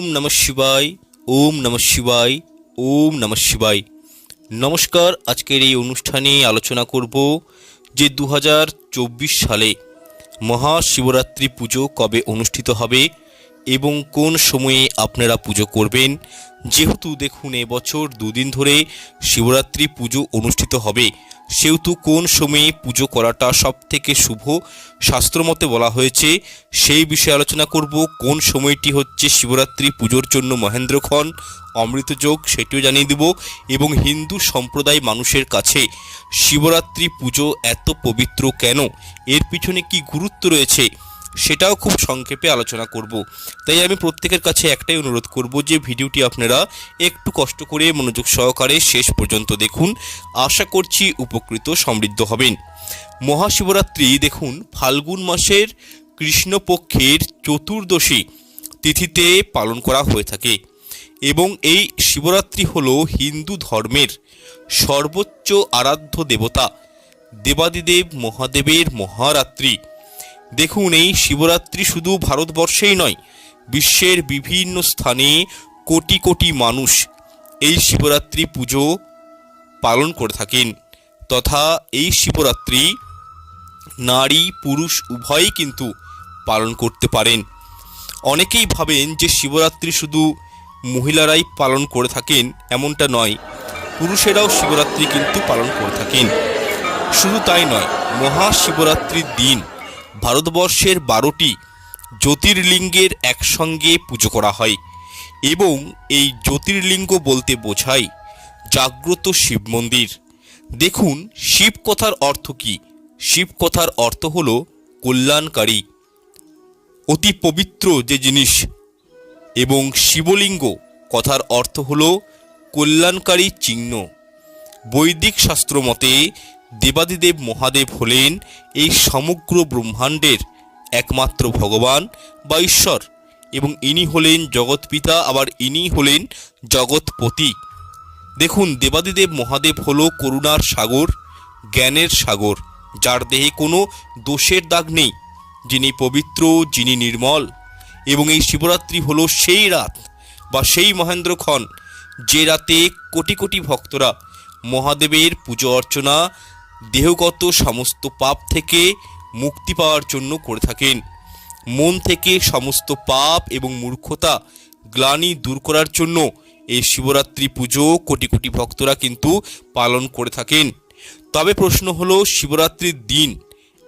ওম নম শিবায়, ওম নম শিবায়, ওম নম শিবায়। নমস্কার, আজকের এই অনুষ্ঠানে আলোচনা করব যে দু হাজার চব্বিশ সালে মহাশিবরাত্রি পুজো কবে অনুষ্ঠিত হবে এবং কোন সময়ে আপনারা পুজো করবেন? যেহেতু দেখুন, এবছর দুদিন ধরে শিবরাত্রি পুজো অনুষ্ঠিত হবে। সেহেতু কোন সময়ে পুজো করাটা সব থেকে শুভ? শাস্ত্রমতে বলা হয়েছে, সেই বিষয়ে আলোচনা করব। কোন সময়টি হচ্ছে শিবরাত্রি পুজোর জন্য মহেন্দ্রক্ষণ? অমৃতযোগ সেটিও জানিয়ে দেব। এবং হিন্দু সম্প্রদায় মানুষের কাছে শিবরাত্রি পুজো এত পবিত্র কেন? এর পিছনে কি গুরুত্ব রয়েছে? সেটাও খুব সংক্ষেপে আলোচনা করব। তাই আমি প্রত্যেকের কাছে একটাই অনুরোধ করব যে ভিডিওটি আপনারা একটু কষ্ট করে মনোযোগ সহকারে শেষ পর্যন্ত দেখুন। আশা করছি উপকৃত সমৃদ্ধ হবেন। মহাশিবরাত্রি, দেখুন, ফাল্গুন মাসের কৃষ্ণপক্ষের চতুর্দশী তিথিতে পালন করা হয়ে থাকে এবং এই শিবরাত্রি হল হিন্দু ধর্মের সর্বোচ্চ আরাধ্য দেবতা দেবাদিদেব মহাদেবের মহারাত্রি। দেখুন, এই শিবরাত্রি শুধু ভারতবর্ষেই নয়, বিশ্বের বিভিন্ন স্থানে কোটি কোটি মানুষ এই শিবরাত্রি পুজো পালন করে থাকেন তথা এই শিবরাত্রি নারী পুরুষ উভয়ই কিন্তু পালন করতে পারেন। অনেকেই ভাবেন যে শিবরাত্রি শুধু মহিলারাই পালন করে থাকেন এমনটা নয়, পুরুষেরাও শিবরাত্রি কিন্তু পালন করে থাকেন। শুধু তাই নয়, মহাশিবরাত্রির দিন ভারতবর্ষের বারোটি জ্যোতির্লিঙ্গের একসঙ্গে পুজো করা হয় এবং এই জ্যোতির্লিঙ্গ বলতে বোঝায় জাগ্রত শিব মন্দির। দেখুন, শিব কথার অর্থ কি? শিব কথার অর্থ হল কল্যাণকারী। অতি পবিত্র যে জিনিস এবং শিবলিঙ্গ কথার অর্থ হল কল্যাণকারী চিহ্ন। বৈদিক শাস্ত্র মতে দেবাদিদেব মহাদেব হলেন এই সমগ্র ব্রহ্মাণ্ডের একমাত্র ভগবান বা ঈশ্বর এবং ইনি হলেন জগৎপিতা আবার ইনি হলেন জগৎপতি। দেখুন, দেবাদিদেব মহাদেব হল করুণার সাগর, জ্ঞানের সাগর, যার দেহে কোনো দোষের দাগ নেই, যিনি পবিত্র, যিনি নির্মল, এবং এই শিবরাত্রি হলো সেই রাত বা সেই মহেন্দ্রক্ষণ যে রাতে কোটি কোটি ভক্তরা মহাদেবের পুজো অর্চনা দেহগত সমস্ত পাপ থেকে মুক্তি পাওয়ার জন্য করে থাকেন। মন থেকে সমস্ত পাপ এবং মূর্খতা গ্লানি দূর করার জন্য এই শিবরাত্রি পুজো কোটি কোটি ভক্তরা কিন্তু পালন করে থাকেন। তবে প্রশ্ন হলো, শিবরাত্রির দিন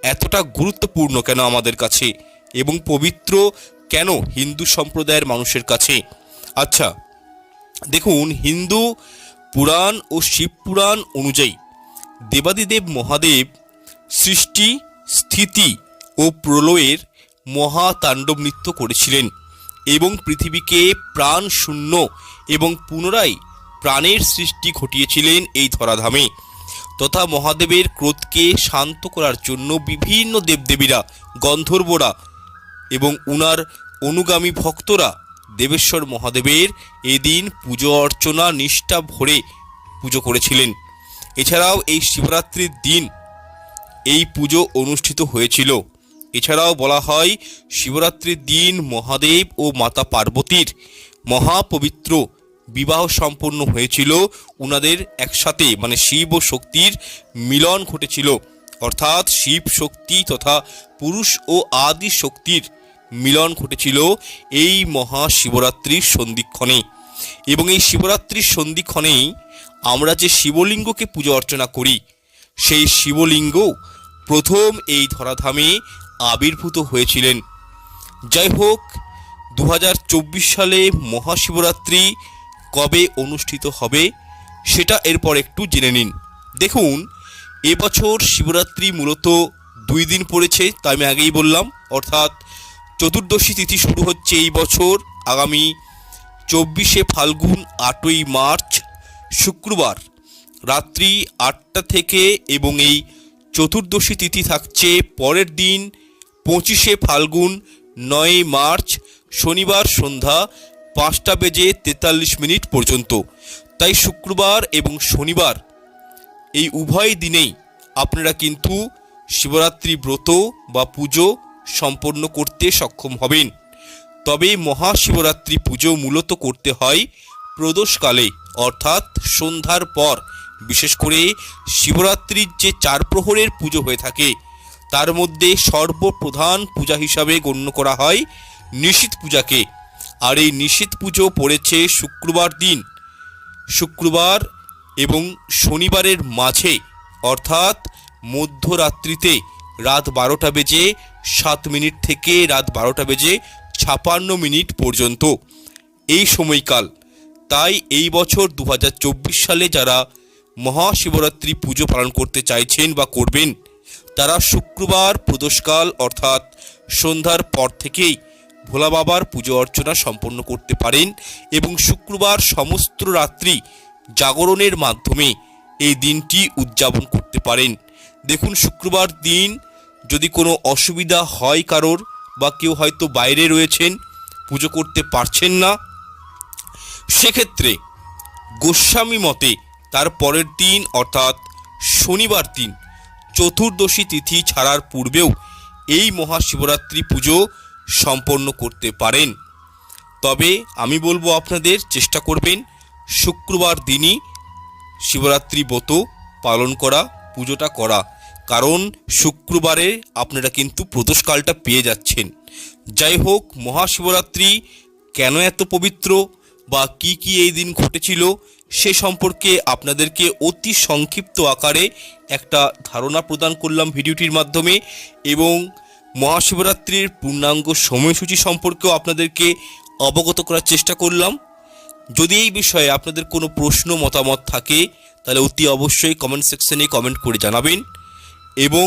এতটা গুরুত্বপূর্ণ কেন আমাদের কাছে? এবং পবিত্র কেন হিন্দু সম্প্রদায়ের মানুষের কাছে? আচ্ছা দেখুন, হিন্দু পুরাণ ও শিব পুরাণ অনুযায়ী দেবাদিদেব মহাদেব সৃষ্টি, স্থিতি ও প্রলয়ের মহাতাণ্ডব নৃত্য করেছিলেন এবং পৃথিবীকে প্রাণ শূন্য এবং পুনরায় প্রাণের সৃষ্টি ঘটিয়েছিলেন এই ধরাধামে তথা মহাদেবের ক্রোধকে শান্ত করার জন্য বিভিন্ন দেবদেবীরা, গন্ধর্বরা এবং উনার অনুগামী ভক্তরা দেবেশ্বর মহাদেবের এদিন পুজো অর্চনা নিষ্ঠা ভরে পুজো করেছিলেন। এছাড়াও এই শিবরাত্রির দিন এই পুজো অনুষ্ঠিত হয়েছিল। এছাড়াও বলা হয়, শিবরাত্রির দিন মহাদেব ও মাতা পার্বতীর মহাপবিত্র বিবাহ সম্পন্ন হয়েছিল। উনাদের একসাথে মানে শিব ও শক্তির মিলন ঘটেছিল। অর্থাৎ শিব শক্তি তথা পুরুষ ও আদি শক্তির মিলন ঘটেছিল এই মহাশিবরাত্রির সন্ধিক্ষণে। এবং এই শিবরাত্রির সন্ধিক্ষণেই আমরা যে শিবলিঙ্গকে পুজো অর্চনা করি, সেই শিবলিঙ্গ প্রথম এই ধরাধামে আবির্ভূত হয়েছিলেন। যাই হোক দু হাজার চব্বিশ সালে মহাশিবরাত্রি কবে অনুষ্ঠিত হবে, সেটা এরপর একটু জেনে নিন। দেখুন, এবছর শিবরাত্রি মূলত দুই দিন পড়েছে তা আমি আগেই বললাম, অর্থাৎ চতুর্দশী তিথি শুরু হচ্ছে এই বছর, আগামী চব্বিশে ফাল্গুন আটই মার্চ শুক্রবার রাত্রি আটটা থেকে এবং এই চতুর্দশী তিথি থাকছে পরের দিন পঁচিশে ফাল্গুন নয় মার্চ, শনিবার সন্ধ্যা পাঁচটা বেজে তেতাল্লিশ মিনিট পর্যন্ত। তাই শুক্রবার এবং শনিবার এই উভয় দিনেই আপনারা কিন্তু শিবরাত্রি ব্রত বা পুজো সম্পন্ন করতে সক্ষম হবেন। তবে মহাশিবরাত্রি পুজো মূলত করতে হয় প্রদোষকালে। অর্থাৎ সন্ধ্যার পর, বিশেষ করে শিবরাত্রির যে চার প্রহরের পুজো হয়ে থাকে, তার মধ্যে সর্বপ্রধান পূজা হিসাবে গণ্য করা হয় নিশীথ পূজাকে। আর এই নিশীথ পুজো পড়েছে শুক্রবার দিন। শুক্রবার এবং শনিবারের মাঝে, অর্থাৎ মধ্যরাত্রিতে রাত বারোটা বেজে সাত মিনিট থেকে রাত বারোটা বেজে ছাপান্ন মিনিট পর্যন্ত। এই সময়কাল তাই এই বছর দু হাজার চব্বিশ সালে যারা মহাশিবরাত্রি পুজো পালন করতে চাইছেন বা করবেন, তারা শুক্রবার প্রদোষকাল অর্থাৎ সন্ধ্যার পর থেকেই ভোলা বাবার পুজো অর্চনা সম্পন্ন করতে পারেন এবং শুক্রবার সমস্ত রাত্রি জাগরণের মাধ্যমে এই দিনটি উদযাপন করতে পারেন। দেখুন, শুক্রবার দিন যদি কোনো অসুবিধা হয় কারোর বা কেউ হয়তো বাইরে রয়েছেন, পুজো করতে পারছেন না সেক্ষেত্রে গোস্বামী মতে তার পরের দিন, অর্থাৎ শনিবার দিন, চতুর্দশী তিথি ছাড়ার পূর্বেও এই মহাশিবরাত্রি পুজো সম্পন্ন করতে পারেন। তবে আমি বলব আপনাদের, চেষ্টা করবেন শুক্রবার দিনই শিবরাত্রি ব্রত পালন করা, পুজোটা করা। কারণ শুক্রবারে আপনারা কিন্তু প্রদোষকালটা পেয়ে যাচ্ছেন। যাই হোক, মহাশিবরাত্রি কেন এত পবিত্র? বা কি কি এই দিন ঘটেছিল সে সম্পর্কে আপনাদেরকে অতি সংক্ষিপ্ত আকারে একটা ধারণা প্রদান করলাম ভিডিওটির মাধ্যমে এবং মহাশিবরাত্রির পূর্ণাঙ্গ সময়সূচি সম্পর্কেও আপনাদেরকে অবগত করার চেষ্টা করলাম। যদি এই বিষয়ে আপনাদের কোনো প্রশ্ন, মতামত থাকে, তাহলে অতি অবশ্যই কমেন্ট সেকশনে কমেন্ট করে জানাবেন এবং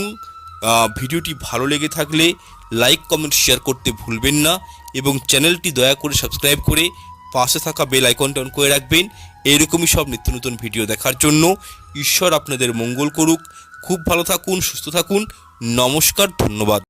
ভিডিওটি ভালো লেগে থাকলে লাইক কমেন্ট শেয়ার করতে ভুলবেন না এবং চ্যানেলটি দয়া করে সাবস্ক্রাইব করে পাশে থাকা বেল আইকনটা অন করে রাখবেন। এরকমই সব নিত্য নতুন ভিডিও দেখার জন্য। ঈশ্বর আপনাদের মঙ্গল করুক। খুব ভালো থাকুন, সুস্থ থাকুন। নমস্কার, ধন্যবাদ।